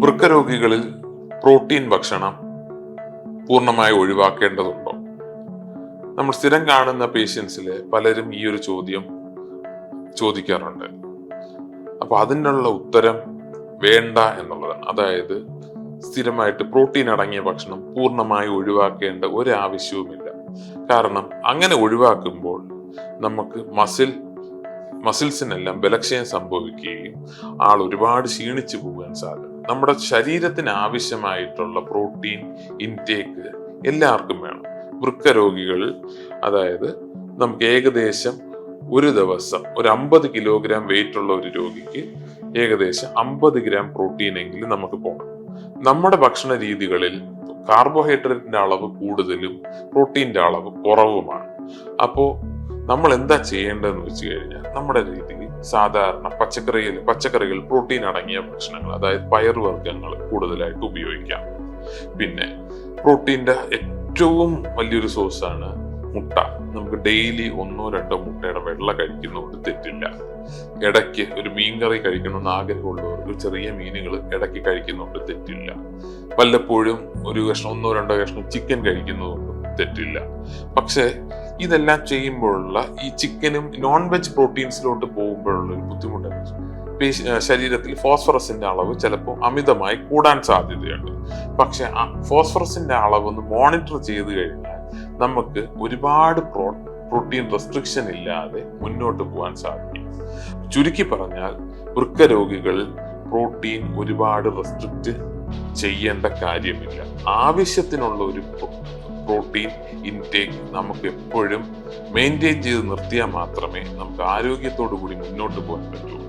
വൃക്കരോഗികളിൽ protein ഭക്ഷണം പൂർണമായി ഒഴിവാക്കേണ്ടതുണ്ടോ? നമ്മൾ സ്ഥിരം കാണുന്ന പേഷ്യൻസിൽ പലരും ഈ ഒരു ചോദ്യം ചോദിക്കാറുണ്ട്. അപ്പൊ അതിനുള്ള ഉത്തരം വേണ്ട എന്നുള്ളതാണ്. അതായത് സ്ഥിരമായിട്ട് പ്രോട്ടീൻ അടങ്ങിയ ഭക്ഷണം പൂർണമായി ഒഴിവാക്കേണ്ട ഒരു ആവശ്യവുമില്ല കാരണം അങ്ങനെ ഒഴിവാക്കുമ്പോൾ നമുക്ക് മസിൽ മസിൽസിനെല്ലാം ബലക്ഷയം സംഭവിക്കുകയും ആൾ ഒരുപാട് ക്ഷീണിച്ചു പോകാൻ സാധ്യത നമ്മുടെ ശരീരത്തിന് ആവശ്യമായിട്ടുള്ള പ്രോട്ടീൻ ഇൻടേക്ക് എല്ലാവർക്കും വേണം. വൃക്ക രോഗികൾ അതായത് നമുക്ക് ഏകദേശം ഒരു ദിവസം ഒരു അമ്പത് കിലോഗ്രാം വെയിറ്റ് ഉള്ള ഒരു രോഗിക്ക് ഏകദേശം അമ്പത് ഗ്രാം പ്രോട്ടീൻ എങ്കിലും നമുക്ക് പോകണം. നമ്മുടെ ഭക്ഷണ രീതികളിൽ കാർബോഹൈഡ്രേറ്റിന്റെ അളവ് കൂടുതലും പ്രോട്ടീന്റെ അളവ് കുറവുമാണ്. അപ്പോൾ നമ്മൾ എന്താ ചെയ്യേണ്ടതെന്ന് വെച്ച് കഴിഞ്ഞാൽ നമ്മുടെ രീതിയിൽ സാധാരണ പച്ചക്കറിയിൽ പച്ചക്കറികൾ പ്രോട്ടീൻ അടങ്ങിയ ഭക്ഷണങ്ങൾ അതായത് പയറുവർഗങ്ങൾ കൂടുതലായിട്ട് ഉപയോഗിക്കാം. പിന്നെ പ്രോട്ടീന്റെ ഏറ്റവും വലിയൊരു സോഴ്സാണ് മുട്ട. നമുക്ക് ഡെയിലി ഒന്നോ രണ്ടോ മുട്ടയുടെ വെള്ള കഴിക്കുന്നതുകൊണ്ട് തെറ്റില്ല. ഇടയ്ക്ക് ഒരു മീൻകറി കഴിക്കണമെന്ന് ആഗ്രഹമുള്ളവർക്ക് ചെറിയ മീനുകൾ ഇടയ്ക്ക് കഴിക്കുന്നതുകൊണ്ട് തെറ്റില്ല. വല്ലപ്പോഴും ഒരു കഷ്ണം ഒന്നോ രണ്ടോ കഷ്ണം ചിക്കൻ കഴിക്കുന്നതുകൊണ്ട് തെറ്റില്ല. പക്ഷേ ഇതെല്ലാം ചെയ്യുമ്പോഴുള്ള ഈ ചിക്കനും നോൺ വെജ് പ്രോട്ടീൻസിലോട്ട് പോകുമ്പോഴുള്ള ഒരു ബുദ്ധിമുട്ട് ശരീരത്തിൽ ഫോസ്ഫറസിന്റെ അളവ് ചിലപ്പോൾ അമിതമായി കൂടാൻ സാധ്യതയുണ്ട്. പക്ഷെ ഫോസ്ഫറസിന്റെ അളവ് ഒന്ന് മോണിറ്റർ ചെയ്ത് കഴിഞ്ഞാൽ നമുക്ക് ഒരുപാട് പ്രോ പ്രോട്ടീൻ റെസ്ട്രിക്ഷൻ ഇല്ലാതെ മുന്നോട്ട് പോകാൻ സാധിക്കും. ചുരുക്കി പറഞ്ഞാൽ വൃക്ക രോഗികളിൽ പ്രോട്ടീൻ ഒരുപാട് റെസ്ട്രിക്റ്റ് ചെയ്യേണ്ട കാര്യമില്ല. ആവശ്യത്തിനുള്ള ഒരു പ്രോട്ടീൻ ഇൻടേക്ക് നമുക്ക് എപ്പോഴും മെയിന്റെയിൻ ചെയ്ത് നിർത്തിയാൽ മാത്രമേ നമുക്ക് ആരോഗ്യത്തോടു കൂടി മുന്നോട്ട് പോകാൻ പറ്റുള്ളൂ